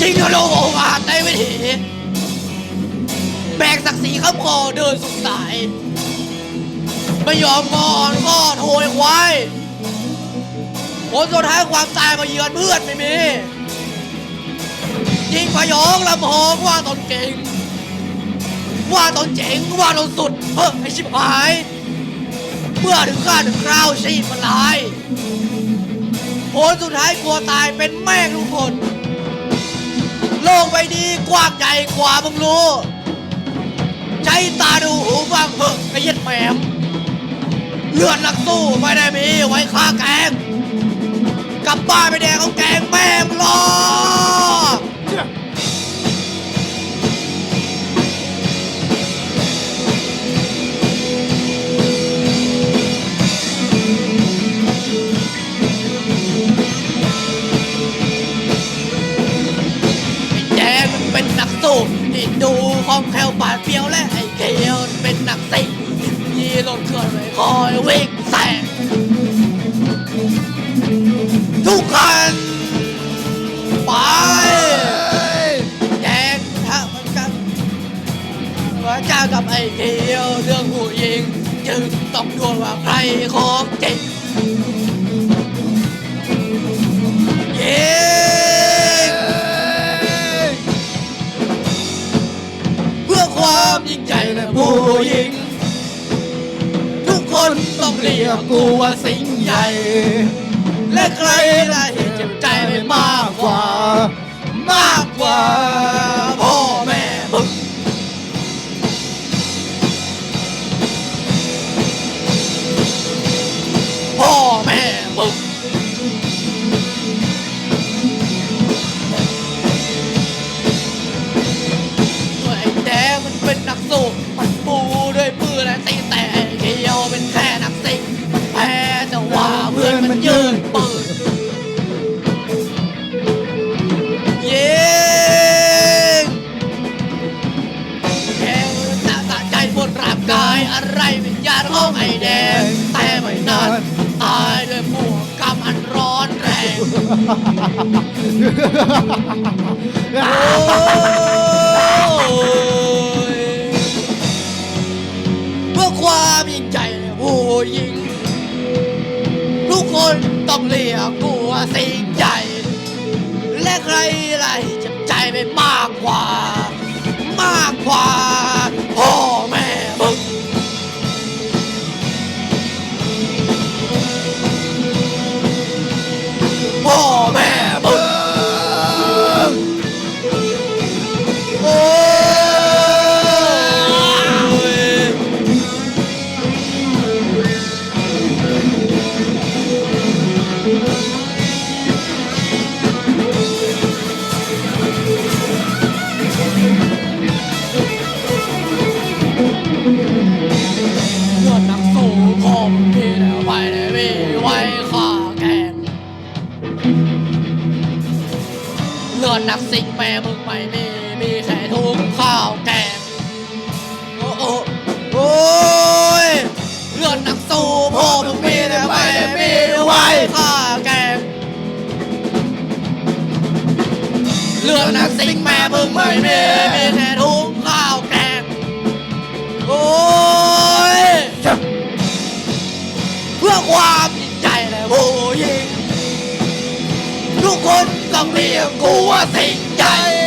จริงทะลุองอาจในวิถีแบกศักดิ์ศรีข้ามคอเดินสุดสาย ไม่ยอมงอนงอโถยควายผลสุดท้ายความตายมาเยือนเพื่อนไม่มี ยิงพยองลำหองว่าตนเก่ง ว่าตนเจ๋งว่าตนสุดเฮ้ยไอชิบหาย เมื่อถึงข้าถึงคราวชีพมันลายผลสุดท้ายกลัวตายเป็นแม่งทุกคน โลกใบนี้กว้างใหญ่กว่ามึงรู้ใช้ตาดูหูฟังเถอะไอ้เย็ดแหมมเลือดนักสู้ไม่ได้มีไว้ฆ่าแกงกลับบ้านไปแด ดูของแคล้วปาดเปรียวและไอ้เขียวเป็นนักสิงยีรถเคลื่อนไปคอยวิ่งแซงทุกคันไปแดงถ้ามันกันว่าเจ้ากับไอ้เขียวเรื่องผู้หญิงจึงต้องดวลว่าใครของจริงยิ ต้องเรียกกูว่าสิงใหญ่ และใครล่ะที่เจ็บใจไปมากกว่า มากกว่า เพื่อความยิ่งใหญ่ผู้หญิงทุกคนต้องเรียกกูว่าสิ่งใหญ่ และใครไรจ็บใจไปมากกว่า มากกว่า อดนักสิงแม่มึงไม่มีมีแค่ถุงข้าวแกงโอ้โอ้โอ้ยเลือดนักสู้พ่อมึงมีแต่ไม่มีไว้ข้าแกงเลือดนักสิงแม่มึงไม่มีมีแค่ถุงข้าวแกงโอ้ยเพื่อความยิ่งใหญ่และผู้หญิงทุกคน ต้องเรียกกูว่าสิ่งใหญ่